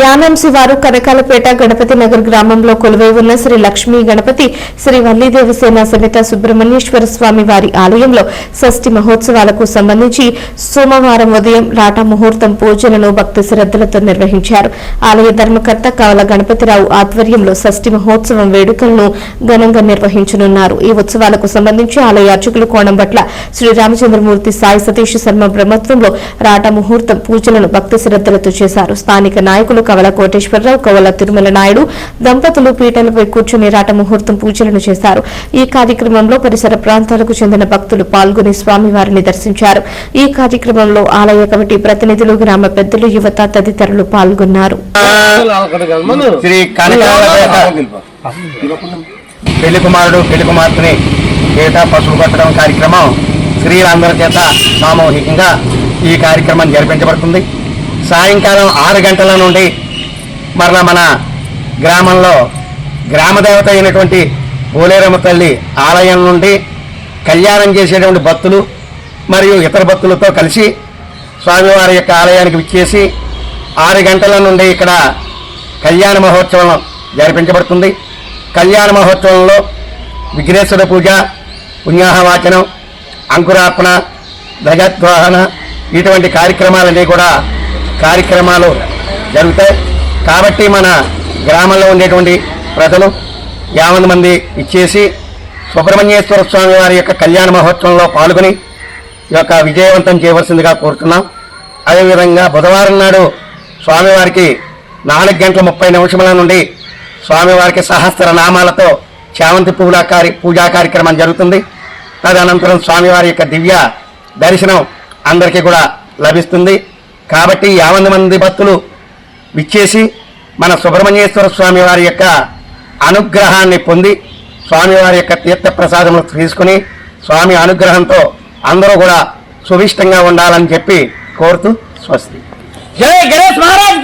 యానంసి వారు కనకాలపేట గణపతి నగర్ గ్రామంలో కొలువై ఉన్న శ్రీ లక్ష్మీ గణపతి శ్రీ వల్లి దేవసేన సమేత సుబ్రహ్మణ్యేశ్వర స్వామి వారి ఆలయంలో షష్ఠి మహోత్సవాలకు సంబంధించి సోమవారం ఉదయం రాటా ముహూర్తం పూజలను భక్తి శ్రద్దలతో నిర్వహించారు. ఆలయ ధర్మకర్త కవల గణపతిరావు ఆధ్వర్యంలో షష్ఠి మహోత్సవం వేడుకలను ఘనంగా నిర్వహించనున్నారు. ఈ ఉత్సవాలకు సంబంధించి ఆలయ అర్చకులు కోణంబట్ల శ్రీ రామచంద్రమూర్తి సాయి సతీష్ శర్మ బ్రహ్మత్వంలో రాటా ముహూర్తం పూజలను భక్తి శ్రద్ధలతో చేశారు. స్థానిక నాయకులు కవల కోటేశ్వరరావు కవల తిరుమల నాయుడు దంపతులు పీటలపై కూర్చుని రాట ముహూర్తం పూజలను చేశారు. ఈ కార్యక్రమంలో పరిసర ప్రాంతాలకు చెందిన భక్తులు పాల్గొని స్వామివారిని దర్శించారు. ఈ కార్యక్రమంలో ఆలయ కమిటీ ప్రతినిధులు గ్రామ పెద్దలు యువత తదితరులు పాల్గొన్నారు. పెళ్ళి కుమారుడు పెళ్ళి కుమార్తెని ఏటా పసుపు కొట్టడం కార్యక్రమం స్త్రీలందరి చేత సామూహికంగా ఈ కార్యక్రమం జరిపించబడుతుంది. సాయంకాలం ఆరు గంటల నుండి మరలా మన గ్రామంలో గ్రామదేవత అయినటువంటి పోలేరమ్మ తల్లి ఆలయం నుండి కళ్యాణం చేసేటువంటి భక్తులు మరియు ఇతర భక్తులతో కలిసి స్వామివారి యొక్క ఆలయానికి విచ్చేసి ఆరు గంటల నుండి ఇక్కడ కళ్యాణ మహోత్సవం జరిపించబడుతుంది. కళ్యాణ మహోత్సవంలో విఘ్నేశ్వర పూజ పుణ్యాహవాచనం అంకురార్పణ ధ్వజద్వాహన ఇటువంటి కార్యక్రమాలన్నీ కూడా కార్యక్రమాలు జరుగుతాయి. కాబట్టి మన గ్రామంలో ఉండేటువంటి ప్రజలు యాభై మంది ఇచ్చేసి సుబ్రహ్మణ్యేశ్వర స్వామి వారి యొక్క కళ్యాణ మహోత్సవంలో పాల్గొని ఈ యొక్క విజయవంతం చేయవలసిందిగా కోరుతున్నాం. అదేవిధంగా బుధవారం నాడు స్వామివారికి నాలుగు గంటల ముప్పై నిమిషముల నుండి స్వామివారికి సహస్ర నామాలతో చామంతి పూల కార్య పూజా కార్యక్రమం జరుగుతుంది. తదనంతరం స్వామివారి యొక్క దివ్య దర్శనం అందరికీ కూడా లభిస్తుంది. కాబట్టి యాభై మంది భక్తులు విచ్చేసి మన సుబ్రహ్మణ్యేశ్వర స్వామి వారి యొక్క అనుగ్రహాన్ని పొంది స్వామివారి యొక్క తీర్థ ప్రసాదములు తీసుకుని స్వామి అనుగ్రహంతో అందరూ కూడా సుభిష్టంగా ఉండాలని చెప్పి కోరుతూ స్వస్తి. జై గణేష్ మహారాజ్